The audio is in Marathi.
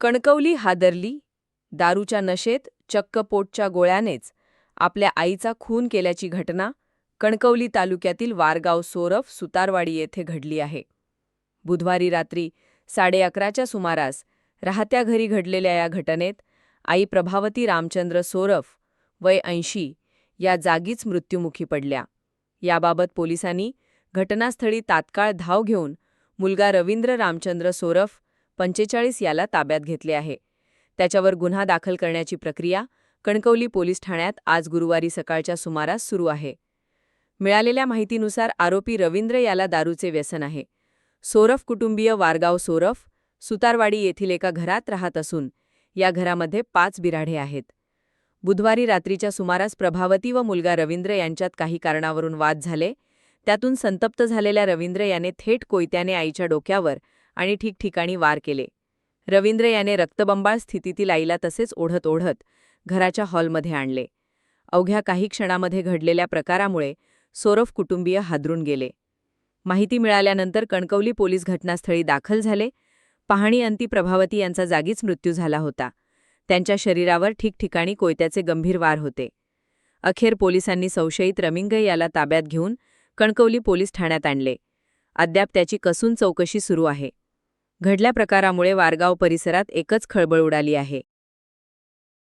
कणकवली हादरली दारूच्या नशेत चक्क पोटच्या गोळ्यानेच आपल्या आईचा खून केल्याची घटना कणकवली तालुक्यातील वारगाव सोरफ सुतारवाडी येथे घडली आहे. बुधवारी रात्री साडे अकराच्या सुमारास राहत्या घरी घडलेल्या या घटनेत आई प्रभावती रामचंद्र सोरफ वय ऐंशी या जागीच मृत्युमुखी पडल्या. याबाबत पोलिसांनी घटनास्थळी तात्काळ धाव घेऊन मुलगा रवींद्र रामचंद्र सोरफ पंचेचाळीस याला ताब्यात घेतले आहे. त्याच्यावर गुन्हा दाखल करण्याची प्रक्रिया कणकवली पोलीस ठाण्यात आज गुरुवारी सकाळच्या सुमारास सुरू आहे. मिळालेल्या माहितीनुसार आरोपी रवींद्र याला दारूचे व्यसन आहे. सोरफ कुटुंबीय वारगाव सोरफ सुतारवाडी येथील एका घरात राहत असून या घरामध्ये पाच बिराढे आहेत. बुधवारी रात्रीच्या सुमारास प्रभावती व मुलगा रवींद्र यांच्यात काही कारणावरून वाद झाले. त्यातून संतप्त झालेल्या रवींद्र याने थेट कोयत्याने आईच्या डोक्यावर आणि ठिकठिकाणी वार केले. रवींद्र याने रक्तबंबाळ स्थितीतील आईला तसेच ओढत ओढत घराच्या हॉलमध्ये आणले. अवघ्या काही क्षणामध्ये घडलेल्या प्रकारामुळे सोरफ कुटुंबीय हादरून गेले. माहिती मिळाल्यानंतर कणकवली पोलीस घटनास्थळी दाखल झाले. पाहणी अंती प्रभावती यांचा जागीच मृत्यू झाला होता. त्यांच्या शरीरावर ठिकठिकाणी कोयत्याचे गंभीर वार होते. अखेर पोलिसांनी संशयित रमिंग याला ताब्यात घेऊन कणकवली पोलीस ठाण्यात आणले. अद्याप त्याची कसून चौकशी सुरू आहे. घडल्या प्रकारामुळे वारगाव परिसरात एकच खळबळ उडाली आहे.